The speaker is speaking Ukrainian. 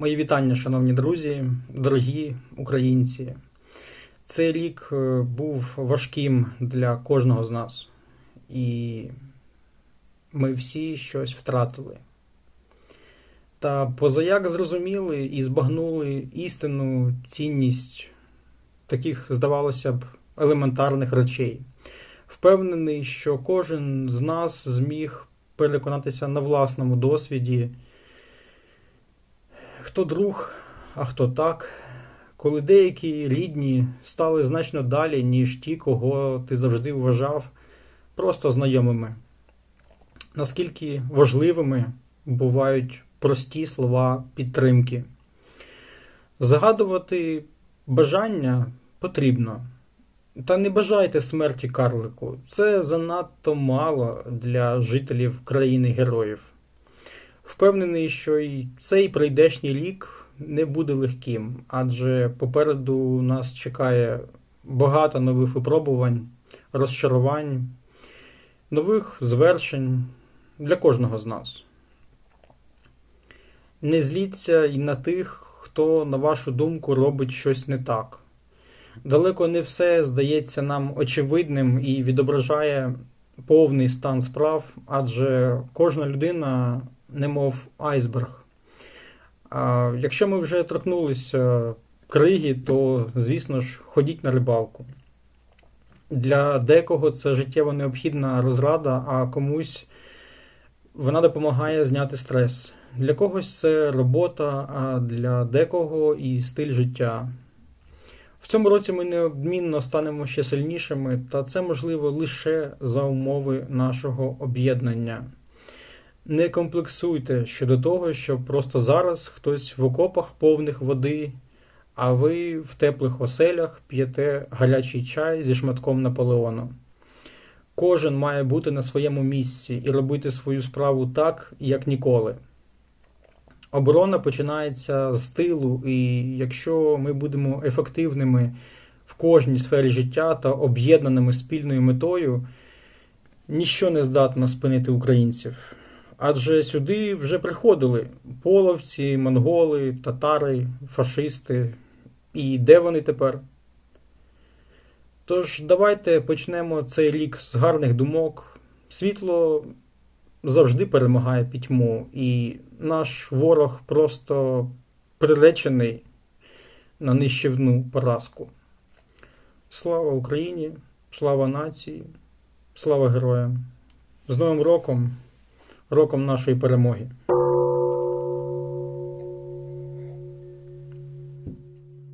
Мої вітання, шановні друзі, дорогі українці. Цей рік е, був важким для кожного з нас, і ми всі щось втратили. Та позаяк зрозуміли і збагнули істинну цінність таких, здавалося б, елементарних речей. Впевнений, що кожен з нас зміг переконатися на власному досвіді хто друг, а хто так, коли деякі рідні стали значно далі, ніж ті, кого ти завжди вважав просто знайомими. Наскільки важливими бувають прості слова підтримки. Загадувати бажання потрібно. Та не бажайте смерті карлику. Це занадто мало для жителів країни героїв. Впевнений, що і цей прийдешній рік не буде легким, адже попереду нас чекає багато нових випробувань, розчарувань, нових звершень для кожного з нас. Не зліться і на тих, хто, на вашу думку, робить щось не так. Далеко не все здається нам очевидним і відображає повний стан справ, адже кожна людина немов айсберг. Якщо ми вже торкнулися криги, то, звісно ж, ходіть на рибалку. Для декого це життєво необхідна розрада, а комусь вона допомагає зняти стрес. Для когось це робота, а для декого і стиль життя. В цьому році ми неодмінно станемо ще сильнішими, та це можливо лише за умови нашого об'єднання. Не комплексуйте щодо того, що просто зараз хтось в окопах повних води, а ви в теплих оселях п'єте гарячий чай зі шматком Наполеону. Кожен має бути на своєму місці і робити свою справу так, як ніколи. Оборона починається з тилу, і якщо ми будемо ефективними в кожній сфері життя та об'єднаними спільною метою, ніщо не здатно спинити українців. Адже сюди вже приходили половці, монголи, татари, фашисти. І де вони тепер? Тож, давайте почнемо цей рік з гарних думок. Світло завжди перемагає пітьму, і наш ворог просто приречений на нищівну поразку. Слава Україні, слава нації, слава героям! З Новим роком! Роком нашої перемоги.